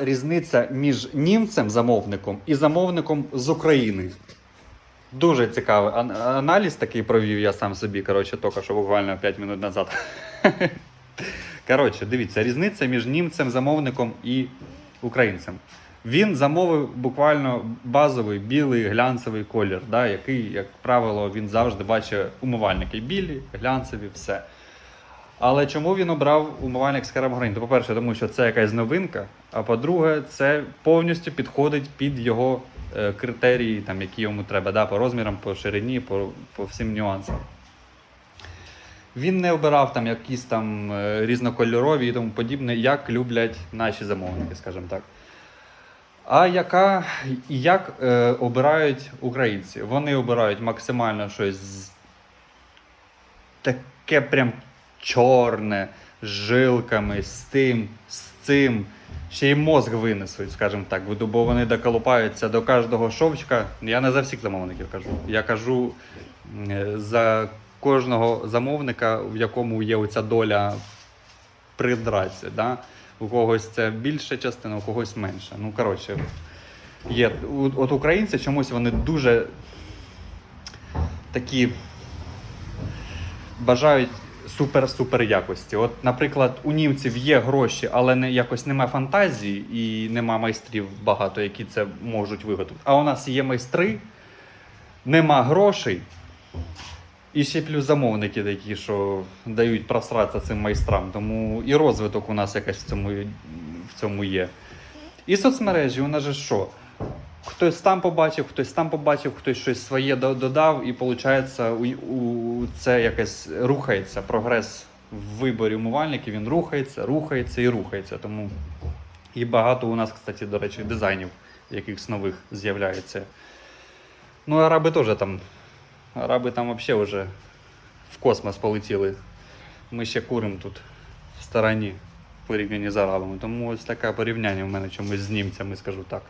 Різниця між німцем замовником і замовником з України. Дуже цікавий аналіз такий провів я сам собі, коротше, тільки що буквально 5 минут назад. Коротше, дивіться, різниця між німцем, замовником і українцем. Він замовив буквально базовий білий глянцевий колір, да, який, як правило, він завжди бачить умивальники білі, глянцеві, все. Але чому він обрав умивальник з керамограніту? По-перше, тому що це якась новинка. А по-друге, це повністю підходить під його е, критерії, там, які йому треба, да, по розмірам, по ширині, по, по всім нюансам. Він не обирав там якісь там е, різнокольорові і тому подібне, як люблять наші замовники, скажімо так. А яка, як е, обирають українці? Вони обирають максимально щось таке прям чорне, з жилками, з тим, з цим. Ще й мозг винесуть, скажімо так, бо вони доколупаються до кожного шовчка. Я не за всіх замовників кажу. Я кажу е, за кожного замовника, в якому є оця доля придратися. Да? У когось це більша частина, у когось менша. Ну, коротше, є. От українці чомусь вони дуже такі бажають супер-супер якості. От, наприклад, у німців є гроші, але не, якось нема фантазії і нема майстрів багато, які це можуть виготовити. А у нас є майстри, нема грошей. І ще плюс замовники такі, що дають просратися цим майстрам. Тому і розвиток у нас якась в цьому, в цьому є. І соцмережі, у нас же що? Хтось там побачив, хтось там побачив, хтось щось своє додав, і виходить, у, у, це якось рухається. Прогрес в виборі умивальників, він рухається, рухається і рухається. Тому і багато у нас, кстати, до речі, дизайнів якихось нових з'являється. Ну, араби теж там. Араби там взагалі вже в космос полетіли. Ми ще куримо тут в стороні в порівнянні з арабами. Тому ось таке порівняння в мене чомусь з німцями, скажу так.